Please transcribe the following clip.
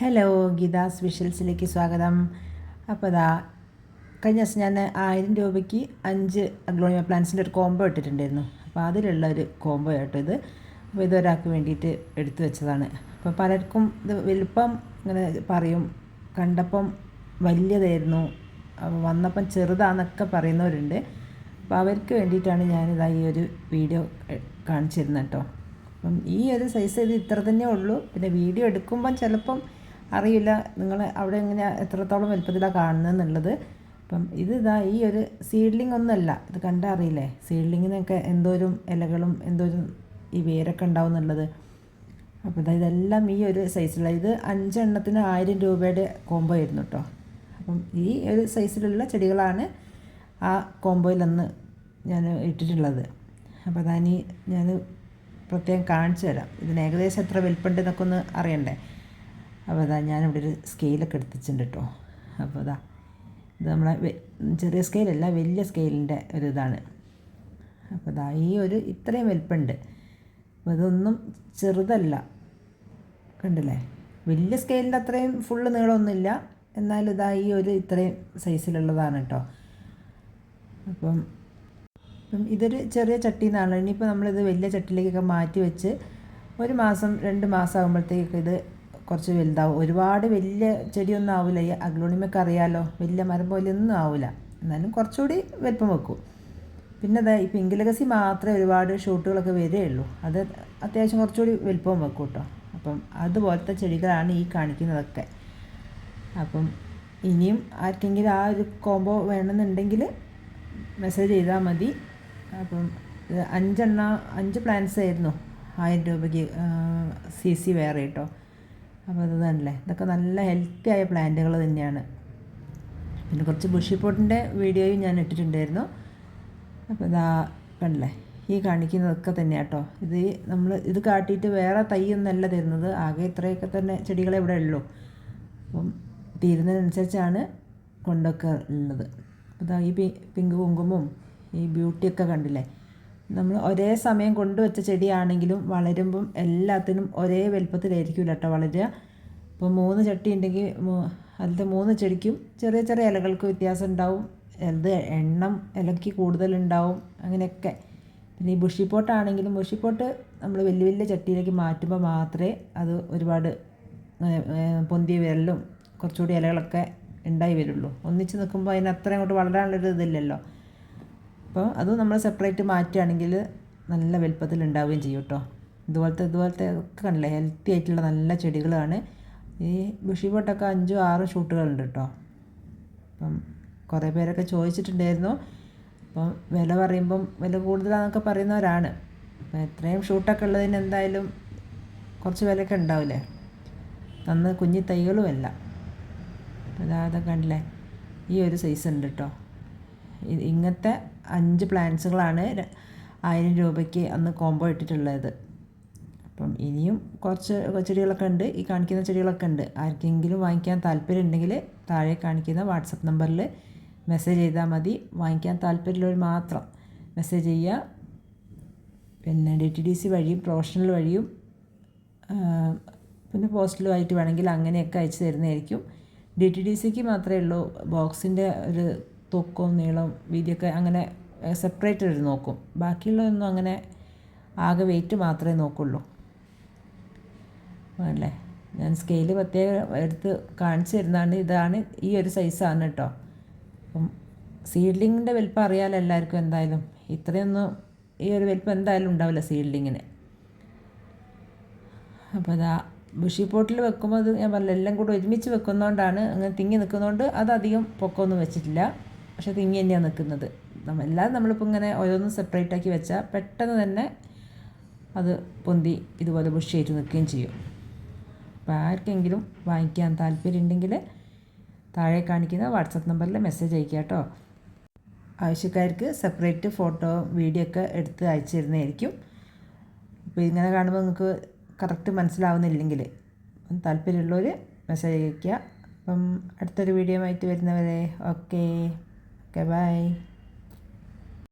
Hello Geetha's വിഷൽസിലേക്ക് സ്വാഗതം. അപ്പോൾ അതാ കഴിഞ്ഞ ദിവസം ഞാൻ ആയിരം രൂപയ്ക്ക് അഞ്ച് അഗ്ലോണിയ പ്ലാന്റ്സിന്റെ ഒരു കോംബോ ഇട്ടിട്ടുണ്ടായിരുന്നു. അപ്പോൾ അതിലുള്ള ഒരു കോംബോ ആയിട്ട് ഇത്. അപ്പോൾ ഇതൊരാൾക്ക് വേണ്ടിയിട്ട് എടുത്തു വെച്ചതാണ്. അപ്പോൾ പലർക്കും ഇത് വലുപ്പം ഇങ്ങനെ പറയും. കണ്ടപ്പം വലിയതായിരുന്നു. വന്നപ്പം ചെറുതാന്നൊക്കെ പറയുന്നവരുണ്ട്. അപ്പോൾ അവർക്ക് വേണ്ടിയിട്ടാണ് ഞാനിതാ ഈ ഒരു വീഡിയോ കാണിച്ചിരുന്നത് കേട്ടോ. അപ്പം ഈ ഒരു സൈസ് ഇത് ഇത്ര തന്നെ ഉള്ളൂ. പിന്നെ വീഡിയോ എടുക്കുമ്പം ചിലപ്പം അറിയില്ല. നിങ്ങൾ അവിടെ എങ്ങനെ എത്രത്തോളം വലുപ്പത്തിലാണ് കാണുന്നതെന്നുള്ളത്. അപ്പം ഇത് ഇതാ ഈ ഒരു സീഡ്ലിംഗ് ഒന്നുമല്ല ഇത് കണ്ടാൽ അറിയില്ലേ? സീഡ്ലിങ്ങിനൊക്കെ എന്തോരും ഇലകളും എന്തോരും ഈ വേരൊക്കെ ഉണ്ടാവും എന്നുള്ളത്. അപ്പോൾ ഇതാ ഇതെല്ലാം ഈ ഒരു സൈസിലുള്ള ഇത് അഞ്ചെണ്ണത്തിന് ആയിരം രൂപയുടെ കോംബോ ആയിരുന്നു കേട്ടോ അപ്പം ഈ ഒരു സൈസിലുള്ള ചെടികളാണ് ആ കോംബോയിൽ അന്ന് ഞാൻ ഇട്ടിട്ടുള്ളത്. അപ്പോൾ അതാനി ഞാൻ പ്രത്യേകം കാണിച്ചു തരാം. ഇതിന് ഏകദേശം എത്ര വലിപ്പുണ്ട് എന്നൊക്കെ ഒന്ന് അറിയണ്ടേ? അപ്പോൾ അതാ ഞാനിവിടെ ഒരു സ്കെയിലൊക്കെ എടുത്തിട്ടുണ്ട് കേട്ടോ. അപ്പോൾ അതാ ഇത് നമ്മളെ ചെറിയ സ്കെയിലല്ല വലിയ സ്കെയിലിന്റെ ഒരു ഇതാണ്. അപ്പോൾ അതാ ഈ ഒരു ഇത്രയും വലിപ്പമുണ്ട്. അപ്പോൾ ഇതൊന്നും ചെറുതല്ല. കണ്ടില്ലേ? വലിയ സ്കെയിലിന്റെ അത്രയും ഫുള്ള് നീളമൊന്നുമില്ല. എന്നാലും ഇതാ ഈ ഒരു ഇത്രയും സൈസിലുള്ളതാണ് കേട്ടോ. അപ്പം അപ്പം ഇതൊരു ചെറിയ ചട്ടി നിന്നാണ് ഇനിയിപ്പോൾ നമ്മളിത് വലിയ ചട്ടിയിലേക്കൊക്കെ മാറ്റി വെച്ച് ഒരു മാസം രണ്ട് മാസം ആകുമ്പോഴത്തേക്ക് ഇത് കുറച്ച് വലുതാവും. ഒരുപാട് വലിയ ചെടിയൊന്നും ആവില്ല ഈ അഗ്ലോണിമൊക്കെ അറിയാലോ. വലിയ മരം പോലെ ഒന്നും ആവില്ല എന്നാലും കുറച്ചുകൂടി വലിപ്പം വെക്കും. പിന്നെ അതാ ഈ പിങ്കിലകസി മാത്രമേ ഒരുപാട് ഷൂട്ടുകളൊക്കെ വരികയുള്ളൂ. അത് അത്യാവശ്യം കുറച്ചുകൂടി വലിപ്പം വെക്കും കേട്ടോ. അപ്പം അതുപോലത്തെ ചെടികളാണ് ഈ കാണിക്കുന്നതൊക്കെ. അപ്പം ഇനിയും ആർക്കെങ്കിലും ആ ഒരു കോംബോ വേണമെന്നുണ്ടെങ്കിൽ മെസ്സേജ് ചെയ്താൽ മതി. അപ്പം അഞ്ചെണ്ണ അഞ്ച് പ്ലാന്റ്സ് ആയിരുന്നു. ആയിരം രൂപയ്ക്ക് സി സി വേറെ കേട്ടോ. അപ്പോൾ അത് തന്നെ ഇതൊക്കെ നല്ല ഹെൽത്തി ആയ പ്ലാന്റുകൾ തന്നെയാണ്. പിന്നെ കുറച്ച് ബുഷി പോട്ടിന്റെ വീഡിയോയും ഞാൻ ഇട്ടിട്ടുണ്ടായിരുന്നു. അപ്പോൾ ഇതാ കണ്ടില്ലേ? ഈ കാണിക്കുന്നതൊക്കെ തന്നെ കേട്ടോ ഇത് നമ്മൾ ഇത് കാട്ടിയിട്ട് വേറെ തൈയൊന്നല്ല തരുന്നത്. ആകെ ഇത്രയൊക്കെ തന്നെ ചെടികളെ ഇവിടെ ഉള്ളൂ. അപ്പം തീരുന്നതിനനുസരിച്ചാണ് കൊണ്ടൊക്കെ ഉള്ളത്. അപ്പോൾ ഈ പിങ്ക് കുങ്കുമവും ഈ ബ്യൂട്ടിയൊക്കെ കണ്ടില്ലേ? നമ്മൾ ഒരേ സമയം കൊണ്ടുവച്ച ചെടിയാണെങ്കിലും വളരുമ്പം എല്ലാത്തിനും ഒരേ വലുപ്പത്തിലായിരിക്കില്ല കേട്ടോ വളരുക. ഇപ്പോൾ മൂന്ന് ചട്ടി ഉണ്ടെങ്കിൽ അതിലത്തെ മൂന്ന് ചെടിക്കും ചെറിയ ചെറിയ ഇലകൾക്ക് വ്യത്യാസം ഉണ്ടാവും. അത് എണ്ണം ഇലയ്ക്ക് കൂടുതലുണ്ടാവും അങ്ങനെയൊക്കെ. പിന്നെ ഈ ബുഷിപ്പോട്ടാണെങ്കിലും ബുഷിപ്പോട്ട് നമ്മൾ വലിയ വലിയ ചട്ടിയിലേക്ക് മാറ്റുമ്പോൾ മാത്രമേ അത് ഒരുപാട് പൊന്തിയ വിരലും കുറച്ചുകൂടി ഇലകളൊക്കെ ഉണ്ടായി വരുള്ളൂ. ഒന്നിച്ച് നിൽക്കുമ്പോൾ അതിന് അത്ര അങ്ങോട്ട് വളരാനുള്ളൊരു ഇതില്ലല്ലോ അപ്പോൾ അത് നമ്മൾ സെപ്പറേറ്റ് മാറ്റുകയാണെങ്കിൽ നല്ല വലുപ്പത്തിൽ ഉണ്ടാവുകയും ചെയ്യും കേട്ടോ. ഇതുപോലത്തെ ഇതുപോലത്തെ ഒക്കെ കണ്ടില്ലേ? ഹെൽത്തി ആയിട്ടുള്ള നല്ല ചെടികളാണ്. ഈ ബുഷി പോട്ടൊക്കെ അഞ്ചും ആറും ഷൂട്ടുകളുണ്ട് കേട്ടോ. അപ്പം കുറേ പേരൊക്കെ ചോദിച്ചിട്ടുണ്ടായിരുന്നു. അപ്പം വില പറയുമ്പം വില കൂടുതലാണെന്നൊക്കെ പറയുന്നവരാണ്. അപ്പം എത്രയും ഷൂട്ടൊക്കെ ഉള്ളതിന് എന്തായാലും കുറച്ച് വിലയൊക്കെ ഉണ്ടാവില്ലേ? അന്ന് കുഞ്ഞി തൈകളുമല്ല അതാ കണ്ടില്ലേ? ഈ ഒരു സൈസ് ഉണ്ട് കേട്ടോ. ഇങ്ങനത്തെ അഞ്ച് പ്ലാന്റ്സുകളാണ് ആയിരം രൂപയ്ക്ക് അന്ന് കോംബോ ഇട്ടിട്ടുള്ളത്. അപ്പം ഇനിയും കുറച്ച് ചെടികളൊക്കെ ഉണ്ട്. ഈ കാണിക്കുന്ന ചെടികളൊക്കെ ഉണ്ട്. ആർക്കെങ്കിലും വാങ്ങിക്കാൻ താല്പര്യം ഉണ്ടെങ്കിൽ താഴെ കാണിക്കുന്ന വാട്സപ്പ് നമ്പറിൽ മെസ്സേജ് ചെയ്താൽ മതി. വാങ്ങിക്കാൻ താല്പര്യമുള്ളവർ മാത്രം മെസ്സേജ് ചെയ്യുക. പിന്നെ ഡി ടി ഡി സി വഴിയും പ്രൊഫഷണൽ വഴിയും പിന്നെ പോസ്റ്റലുമായിട്ട് വേണമെങ്കിൽ അങ്ങനെയൊക്കെ അയച്ചു തരുന്നതായിരിക്കും. ഡി ടി ഡി സിക്ക് മാത്രമേ ഉള്ളൂ ബോക്സിന്റെ ഒരു തൂക്കവും നീളവും വീതിയൊക്കെ അങ്ങനെ സെപ്പറേറ്റ് ഒരു നോക്കും. ബാക്കിയുള്ളതൊന്നും അങ്ങനെ ആകെ വെയിറ്റ് മാത്രമേ നോക്കുള്ളൂ. അല്ലേ? ഞാൻ സ്കെയിൽ പ്രത്യേകം എടുത്ത് കാണിച്ചു തരുന്നതാണ് ഇതാണ് ഈ ഒരു സൈസാണ് കേട്ടോ അപ്പം സീഡ്ലിങ്ങിന്റെ വലിപ്പം അറിയാമല്ലോ എല്ലാവർക്കും എന്തായാലും. ഇത്രയൊന്നും ഈ ഒരു വലിപ്പം എന്തായാലും ഉണ്ടാവില്ല സീഡ്ലിങ്ങിന് അപ്പോൾ അതാ ബുഷി പോട്ടിൽ വെക്കുമ്പോൾ അത് ഞാൻ പറഞ്ഞില്ല എല്ലാം കൂടെ ഒരുമിച്ച് വെക്കുന്നതുകൊണ്ടാണ് അങ്ങനെ തിങ്ങി നിൽക്കുന്നതുകൊണ്ട് അതധികം പൊക്കമൊന്നും വെച്ചിട്ടില്ല. പക്ഷേ തിങ്ങി തന്നെയാണ് നിൽക്കുന്നത്. എല്ലാം നമ്മളിപ്പോൾ ഇങ്ങനെ ഓരോന്നും സെപ്പറേറ്റ് ആക്കി വെച്ചാൽ പെട്ടെന്ന് തന്നെ അത് പൊന്തി ഇതുപോലെ ബുഷ് ചെയ്ത് നിൽക്കുകയും ചെയ്യും. അപ്പോൾ ആർക്കെങ്കിലും വാങ്ങിക്കാൻ താല്പര്യമുണ്ടെങ്കിൽ താഴെ കാണിക്കുന്ന വാട്സപ്പ് നമ്പറിൽ മെസ്സേജ് അയക്കുക കേട്ടോ. ആവശ്യക്കാർക്ക് സെപ്പറേറ്റ് ഫോട്ടോ വീഡിയോ ഒക്കെ എടുത്ത് അയച്ചു തരുന്നതായിരിക്കും. അപ്പോൾ ഇങ്ങനെ കാണുമ്പോൾ നിങ്ങൾക്ക് കറക്റ്റ് മനസ്സിലാവുന്നില്ലെങ്കിൽ താല്പര്യമുള്ളവർ മെസ്സേജ് അയക്കുക അപ്പം അടുത്തൊരു വീഡിയോ ആയിട്ട് വരുന്നവരെ ഓക്കേ Okay, bye.